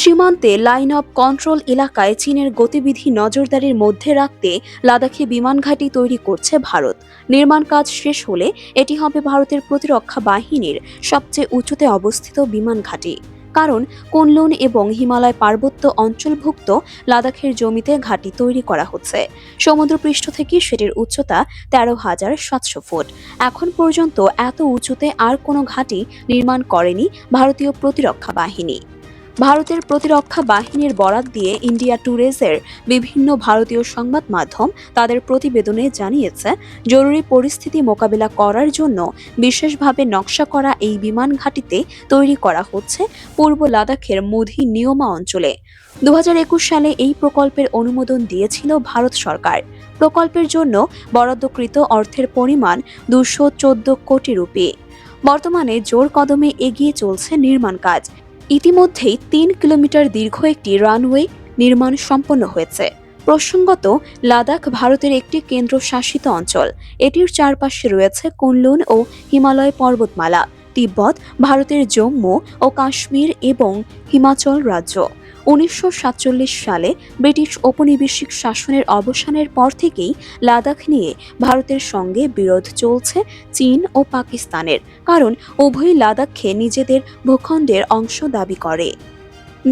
সীমান্তে line of control এলাকায় চীনের গতিবিধি নজরদারির মধ্যে রাখতে লাদাখে বিমান ঘাঁটি তৈরি করছে ভারত। নির্মাণ কাজ শেষ হলে এটি হবে ভারতের প্রতিরক্ষা বাহিনীর সবচেয়ে উঁচুতে অবস্থিত বিমান ঘাঁটি। কারণ কুনলুন এবং হিমালয় পার্বত্য অঞ্চলভুক্ত লাদাখের জমিতে ঘাঁটি তৈরি করা হচ্ছে। সমুদ্রপৃষ্ঠ থেকে সেটির উচ্চতা তেরো হাজার সাতশো ফুট। এখন পর্যন্ত এত উঁচুতে আর কোনো ঘাঁটি নির্মাণ করেনি ভারতীয় প্রতিরক্ষা বাহিনী। ভারতের প্রতিরক্ষা বাহিনীর বরাত দিয়ে ইন্ডিয়া টুডেজের বিভিন্ন ভারতীয় সংবাদ মাধ্যম তাদের প্রতিবেদনে জানিয়েছে, জরুরি পরিস্থিতি মোকাবিলা করার জন্য বিশেষভাবে নকশা করা এই বিমান ঘাঁটিতে তৈরি করা হচ্ছে পূর্ব লাদাখের মধি নিয়মা অঞ্চলে। দু হাজার একুশ সালে এই প্রকল্পের অনুমোদন দিয়েছিল ভারত সরকার। প্রকল্পের জন্য বরাদ্দকৃত অর্থের পরিমাণ দুশো কোটি রুপি। বর্তমানে জোর কদমে এগিয়ে চলছে নির্মাণ কাজ। ইতিমধ্যেই তিন কিলোমিটার দীর্ঘ একটি রানওয়ে নির্মাণ সম্পন্ন হয়েছে। প্রসঙ্গত, লাদাখ ভারতের একটি কেন্দ্রশাসিত অঞ্চল। এটির চারপাশে রয়েছে কুনলুন ও হিমালয় পর্বতমালা। তিব্বত, ভারতের জম্মু ও কাশ্মীর এবং হিমাচল রাজ্য। উনিশশো সাতচল্লিশ সালে ব্রিটিশ ঔপনিবেশিক শাসনের অবসানের পর থেকেই লাদাখ নিয়ে ভারতের সঙ্গে বিরোধ চলছে চীন ও পাকিস্তানের, কারণ উভয় লাদাখে নিজেদের ভূখণ্ডের অংশ দাবি করে।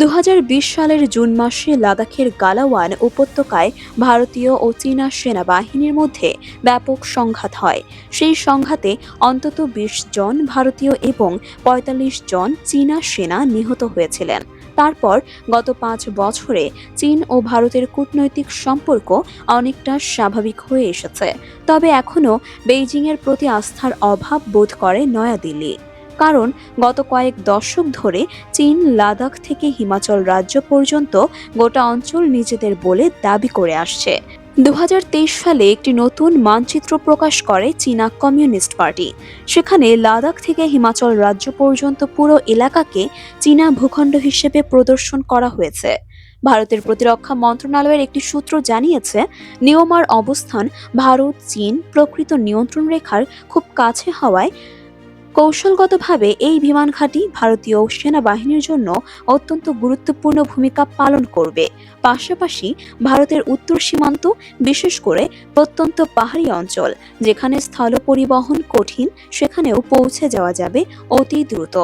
দু হাজার বিশ সালের জুন মাসে লাদাখের গালাওয়ান উপত্যকায় ভারতীয় ও চীনা সেনাবাহিনীর মধ্যে ব্যাপক সংঘাত হয়। সেই সংঘাতে অন্তত বিশ জন ভারতীয় এবং ৪৫ জন চীনা সেনা নিহত হয়েছিলেন। তারপর গত পাঁচ বছরে চীন ও ভারতের কূটনৈতিক সম্পর্ক অনেকটা স্বাভাবিক হয়ে এসেছে। তবে এখনও বেইজিংয়ের প্রতি আস্থার অভাব বোধ করে নয়াদিল্লি। কারণ গত কয়েক দশক ধরে চীন লাদাখ থেকে হিমাচল রাজ্য পর্যন্ত গোটা অঞ্চল নিজেদের বলে দাবি করে আসছে। দুহাজার তেইশ সালে একটি নতুন মানচিত্র প্রকাশ করে চীনা কমিউনিস্ট পার্টি। সেখানে লাদাখ থেকে হিমাচল রাজ্য পর্যন্ত পুরো এলাকাকে চীনা ভূখণ্ড হিসেবে প্রদর্শন করা হয়েছে। ভারতের প্রতিরক্ষা মন্ত্রণালয়ের একটি সূত্র জানিয়েছে, নিয়মার অবস্থান ভারত, চীন প্রকৃত নিয়ন্ত্রণ রেখার খুব কাছে হওয়ায় কৌশলগতভাবে এই বিমান ঘাঁটি ভারতীয় সেনাবাহিনীর জন্য অত্যন্ত গুরুত্বপূর্ণ ভূমিকা পালন করবে। পাশাপাশি ভারতের উত্তর সীমান্ত, বিশেষ করে প্রত্যন্ত পাহাড়ি অঞ্চল, যেখানে স্থল পরিবহন কঠিন, সেখানেও পৌঁছে যাওয়া যাবে অতি দ্রুত।